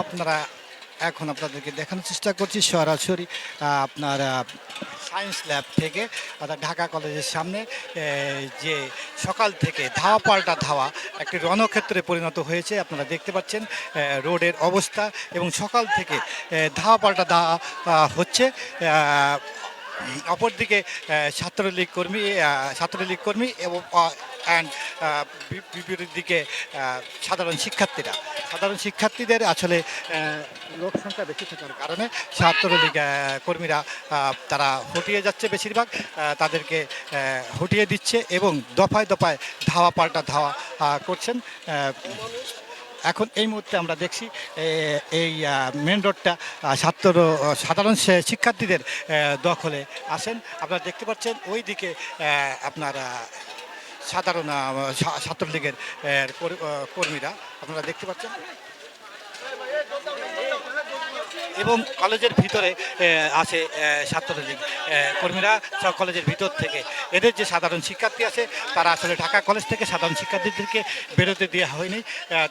আপনারা এখন আপনাদেরকে দেখানোর চেষ্টা করছি সরাসরি আপনার সায়েন্স ল্যাব থেকে, অর্থাৎ ঢাকা কলেজের সামনে যে সকাল থেকে ধাওয়া পাল্টা ধাওয়া একটি রণক্ষেত্রে পরিণত হয়েছে, আপনারা দেখতে পাচ্ছেন রোডের অবস্থা এবং সকাল থেকে ধাওয়া পাল্টা ধাওয়া হচ্ছে অপরদিকে ছাত্রলীগ কর্মী ছাত্রলীগ কর্মী এবং অ্যান্ড বিপরীত দিকে সাধারণ শিক্ষার্থীরা। সাধারণ শিক্ষার্থীদের আসলে লোক সংখ্যা বেশি থাকার কারণে ছাত্রলীগ কর্মীরা তারা হটিয়ে যাচ্ছে বেশিরভাগ তাদেরকে হটিয়ে দিচ্ছে এবং দফায় দফায় ধাওয়া পাল্টা ধাওয়া করছেন। এখন এই মুহূর্তে আমরা দেখছি এই মেন রোডটা ছাত্র, সাধারণ শিক্ষার্থীদের দখলে আসেন। আপনারা দেখতে পাচ্ছেন ওই দিকে আপনার সাধারণ ছাত্রলীগের কর্মীরা, আপনারা দেখতে পাচ্ছেন। এবং কলেজের ভিতরে আছে ছাত্রলীগ। কর্মীরা সব কলেজের ভিতর থেকে। এদের যে সাধারণ শিক্ষার্থী আছে, তারা আসলে ঢাকা কলেজ থেকে সাধারণ শিক্ষার্থীদেরকে বেরোতে দেওয়া হয়নি।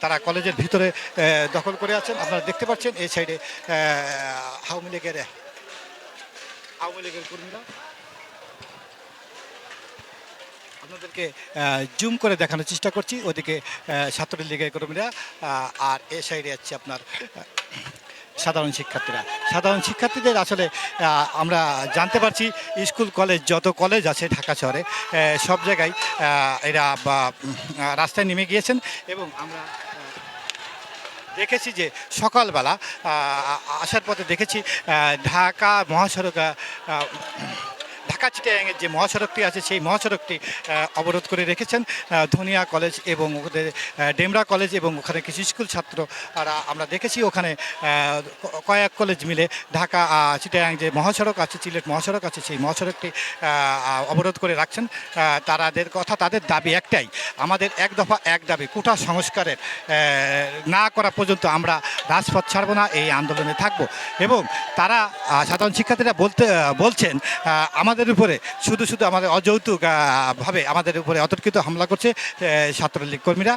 তারা কলেজের ভিতরে দখল করে আছেন। আপনারা দেখতে পাচ্ছেন, এই সাইডে আওয়ামী লীগের আওয়ামী লীগের কর্মীরা। আপনাদেরকে জুম করে দেখানোর চেষ্টা করছি। ওদিকে ছাত্রলীগের কর্মীরা আর এ সাইডে আছে আপনার সাধারণ শিক্ষার্থীরা। সাধারণ শিক্ষার্থীদের আসলে আমরা জানতে পারছি, স্কুল, কলেজ, যত কলেজ আছে ঢাকা শহরে সব জায়গায় এরা রাস্তায় নেমে গিয়েছেন এবং আমরা দেখেছি যে সকালবেলা আসার পথে দেখেছি ঢাকা মহাসড়ক ঢাকা চিটাগাংয়ের যে মহাসড়কটি আছে সেই মহাসড়কটি অবরোধ করে রেখেছেন ধনিয়া কলেজ এবং ওদের ডেমরা কলেজ এবং ওখানে কিছু স্কুল ছাত্র আর আমরা দেখেছি। ওখানে কয়েক কলেজ মিলে ঢাকা চিটাগাং যে মহাসড়ক আছে চিলেট মহাসড়ক আছে সেই মহাসড়কটি অবরোধ করে রাখছেন। তারাদের কথা তাদের দাবি একটাই আমাদের এক দফা এক দাবি কোটা সংস্কারের না করা পর্যন্ত আমরা রাজপথ ছাড়বো না এই আন্দোলনে থাকব। এবং তারা সাধারণ শিক্ষার্থীরা বলতে বলছেন আহ, আমাদের উপরে, শুধু শুধু আমাদের অযৌতুক ভাবে আমাদের উপরে অতর্কিত হামলা করছে ছাত্রলীগ কর্মীরা।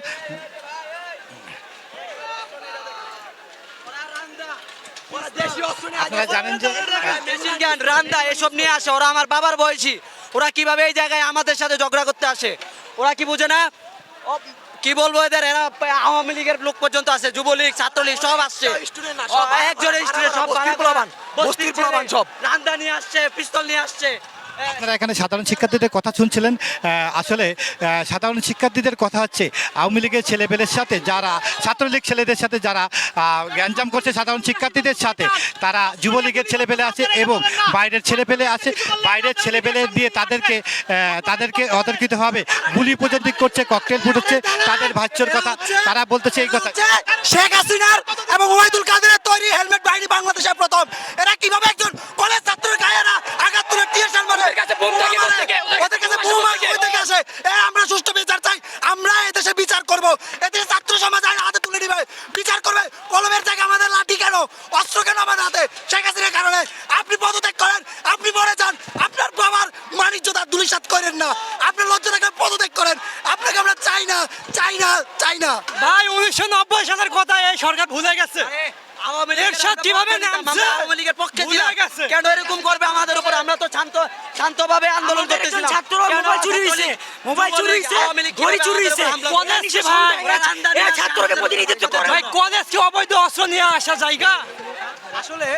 আপনারা জানেন যে রান্দা, এসব নিয়ে আসে। ওরা আমার বাবার বয়সী। ওরা কীভাবে এই জায়গায় আমাদের সাথে ঝগড়া করতে আসে? ওরা কি বুঝে না? কি বলব এদের? এরা আওয়ামী লীগের লোক পর্যন্ত আছে যুবলীগ ছাত্রলীগ সব আসছে। ও, একজন স্টুডেন্ট সব বস্তির প্রমাণ সব। রান্দা নিয়ে আসছে পিস্তল নিয়ে আসছে। আপনারা এখানে সাধারণ শিক্ষার্থীদের কথা শুনছিলেন। আসলে সাধারণ শিক্ষার্থীদের কথা হচ্ছে, আওয়ামী লীগের ছেলেপেলের সাথে যারা, ছাত্রলীগ ছেলেদের সাথে যারা গ্যাঞ্জাম করছে সাধারণ শিক্ষার্থীদের সাথে, তারা যুবলীগের ছেলেপেলে আছে এবং বাইরের ছেলেপেলে আছে। বাইরের ছেলেপেলে দিয়ে তাদেরকে তাদেরকে অতর্কিতভাবে গুলি পর্যন্ত করছে, ককটেল ফুটছে তাদের ভাষ্যর কথা, তারা বলতেছে এই কথা। শেখ হাসিনার এবং ওবায়দুল কাদেরের তৈরি হেলমেট বাহিনী বাংলাদেশের প্রথম। এরা কীভাবে একজন কলেজ ছাত্রের গায়ে না আঘাত তুলে টিয়ারশাল মারে বোমা মারে, ওদের কাছে বোমা কই থেকে আসে এ আমরা সুষ্ঠু বিচার চাই আমরা এদেশে বিচার করব। এদেশে ছাত্র সমাজ হাতে তুলে দিবে। বিচার করবে কলমের জায়গায় আমাদের লাঠি কেন অস্ত্র কেন আমাদের হাতে? শেখ হাসিনার কারণে। আপনি পদত্যাগ করেন আপনি মরে যান। আপনার বাবার মানিজ্যতা দুলিশাত করেন না। আপনি লজ্জা থেকে পদত্যাগ করেন। আপনাকে আমরা চাই না চাই না চাই না। ভাই উনিশশো নব্বই সালের কথা এই সরকার ভুলে গেছে। আওয়ামী লীগের কীভাবে নামছে? আওয়ামী লীগের পক্ষে ছিলাম। কেন এরকম করবে আমাদের উপর আমরা তো শান্ত শান্তভাবে আন্দোলন করতেছিলাম ছাত্রর মোবাইল চুরি মোবাইল চুরি ঘড়ি চুরি? দেশে ভাই, ছাত্রকে প্রতিনিধিত্ব করে। ভাই কলেজ কি অবৈধ অস্ত্র নিয়ে আসা জায়গা আসলে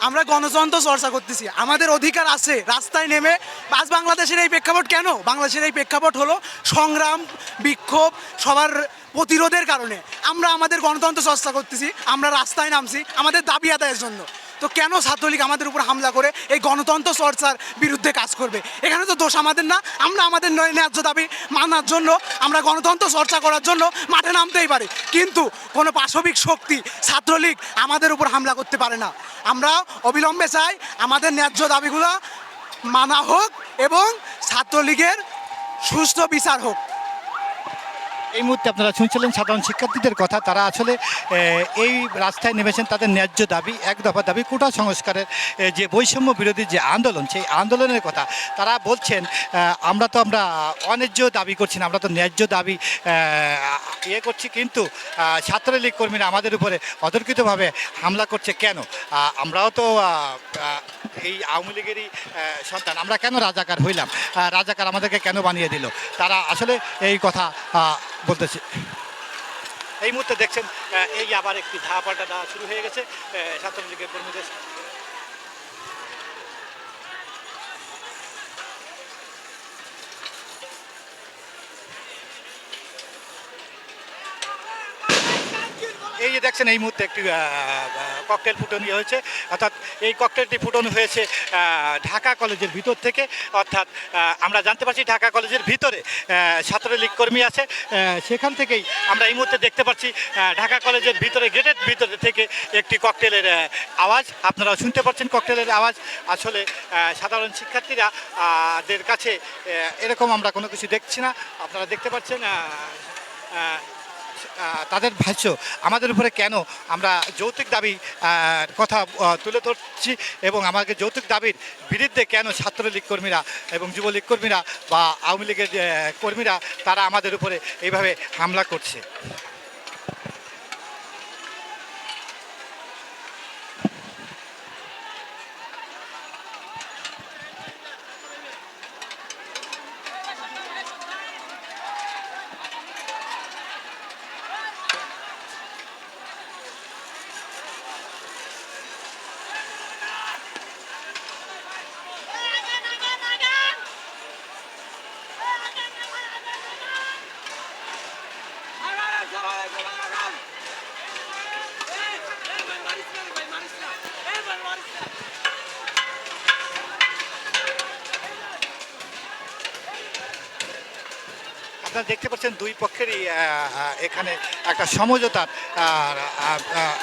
আমরা গণতন্ত্র চর্চা করতেছি। আমাদের অধিকার আছে। রাস্তায় নেমে আজ বাংলাদেশের এই প্রেক্ষাপট কেন? বাংলাদেশের এই প্রেক্ষাপট হলো সংগ্রাম, বিক্ষোভ, সবার প্রতিরোধের কারণে। আমরা আমাদের গণতন্ত্র চর্চা করতেছি, আমরা রাস্তায় নামছি, আমাদের দাবি আদায়ের জন্য। তো কেন ছাত্রলীগ আমাদের উপর হামলা করে? এই গণতন্ত্র চর্চার বিরুদ্ধে কাজ করবে। এখানে তো দোষ আমাদের না। আমরা আমাদের ন্যায়- ন্যায্য দাবি মানার জন্য, আমরা গণতন্ত্র চর্চা করার জন্য মাঠে নামতেই পারি। কিন্তু কোনো পাশবিক শক্তি, ছাত্রলীগ আমাদের উপর হামলা করতে পারে না। আমরা অবিলম্বে চাই আমাদের ন্যায্য দাবিগুলো মানা হোক এবং ছাত্রলীগের সুস্থ বিচার হোক। এই মুহূর্তে আপনারা শুনছিলেন সাধারণ শিক্ষার্থীদের কথা। তারা আসলে এই রাস্তায় নেমেছেন তাদের ন্যায্য দাবি, এক দফা দাবি, কোটা সংস্কারের যে বৈষম্য বিরোধী যে আন্দোলন, সেই আন্দোলনের কথা। তারা বলছেন আমরা তো আমরা অন্যায্য দাবি করছি না, আমরা তো ন্যায্য দাবি ইয়ে করছি কিন্তু ছাত্রলীগ কর্মীরা আমাদের উপরে অতর্কিতভাবে হামলা করছে কেন? আমরাও তো এই আওয়ামী লীগেরই সন্তান। আমরা কেন রাজাকার হইলাম? রাজাকার আমাদেরকে কেন বানিয়ে দিল? তারা আসলে এই কথা বলতেছে। এই মুহূর্তে দেখছেন এই আবার একটি ধাপাল্টা দেওয়া শুরু হয়ে গেছে ছাত্রলীগের কর্মীদের। এই যে দেখছেন, এই মুহূর্তে একটি ককটেল ফুটনি হয়েছে। অর্থাৎ এই ককটেলটি ফুটন হয়েছে ঢাকা কলেজের ভিতর থেকে। অর্থাৎ আমরা জানতে পারছি ঢাকা কলেজের ভিতরে ছাত্রলীগ কর্মী আছে। সেখান থেকেই আমরা এই মুহূর্তে দেখতে পাচ্ছি ঢাকা কলেজের ভিতরে গেটের ভিতরে থেকে একটি ককটেলের আওয়াজ। আপনারা শুনতে পাচ্ছেন ককটেলের আওয়াজ। আসলে সাধারণ শিক্ষার্থীরা দের কাছে এরকম আমরা কোনো কিছু দেখছি না। আপনারা দেখতে পাচ্ছেন তাদের ভাষ্য, আমাদের উপরে কেন আমরা যৌতুক দাবি কথা তুলে ধরছি এবং আমাকে যৌতুক দাবির বিরুদ্ধে কেন ছাত্রলীগ কর্মীরা এবং যুবলীগ কর্মীরা বা আওয়ামী লীগের কর্মীরা, তারা আমাদের উপরে এইভাবে হামলা করছে? আপনারা দেখতে পাচ্ছেন দুই পক্ষেরই এখানে একটা সমঝোতার আর, আর, আর,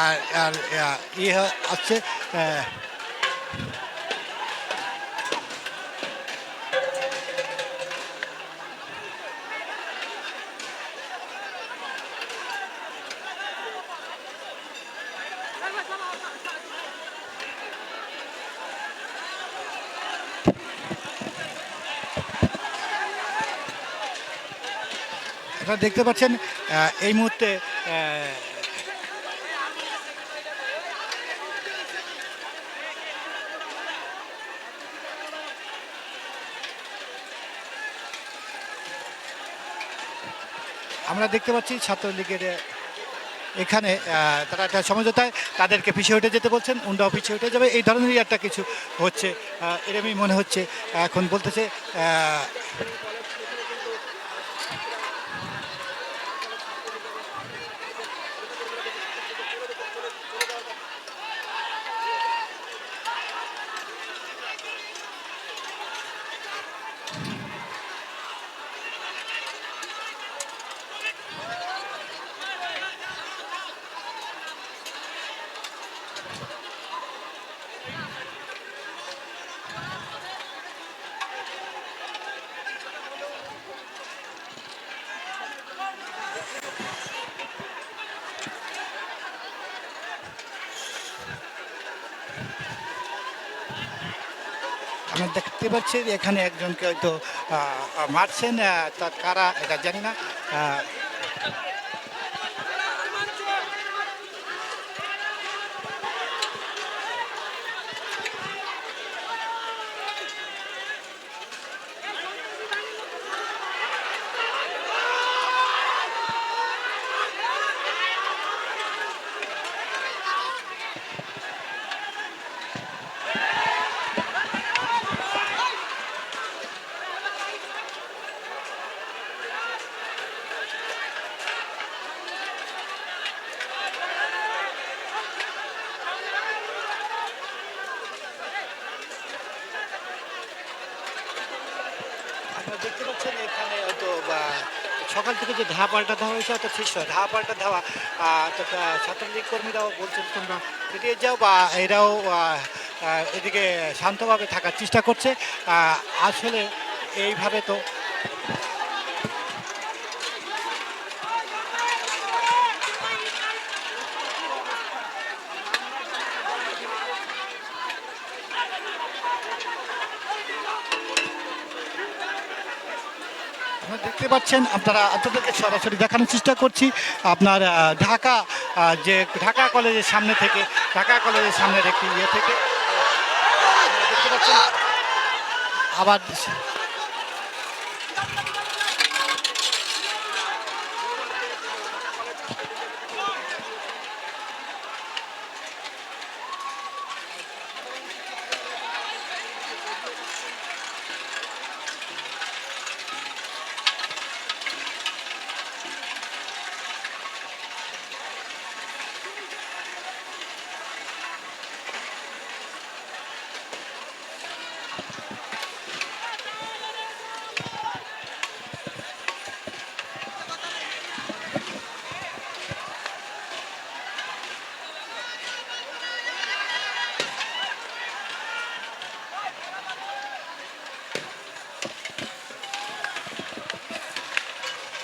আর, আর, আহ, ইয়ে আছে আহ, আপনারা দেখতে পাচ্ছেন এই মুহূর্তে আমরা দেখতে পাচ্ছি ছাত্রলীগের এখানে তারা একটা সমঝোতায় তাদেরকে পিছিয়ে উঠে যেতে বলছেন উন্ডাও পিছিয়ে উঠে যাবে, এই ধরনেরই একটা কিছু হচ্ছে এরমই মনে হচ্ছে, এখন বলতেছে আমরা দেখতে পাচ্ছি যে এখানে একজনকে হয়তো মারছেন তার কারা এটা জানি না আহ, আপনারা দেখতে পাচ্ছেন এখানে হয়তো বা, সকাল থেকে যে ধাওয়া পাল্টা ধাওয়া হয়েছে, অর্থাৎ ঠিক ধাওয়া পাল্টা ধাওয়া অর্থাৎ ছাত্রলীগ কর্মীরাও বলছেন তোমরা ফিরিয়ে যাও বা এরাও এদিকে শান্তভাবে থাকার চেষ্টা করছে। আসলে এইভাবে তো দেখতে পাচ্ছেন, আপনারা আপনাদেরকে সরাসরি দেখানোর চেষ্টা করছি। আপনার ঢাকা যে ঢাকা কলেজের সামনে থেকে, ঢাকা কলেজের সামনের একটি ইয়ে থেকে। আবার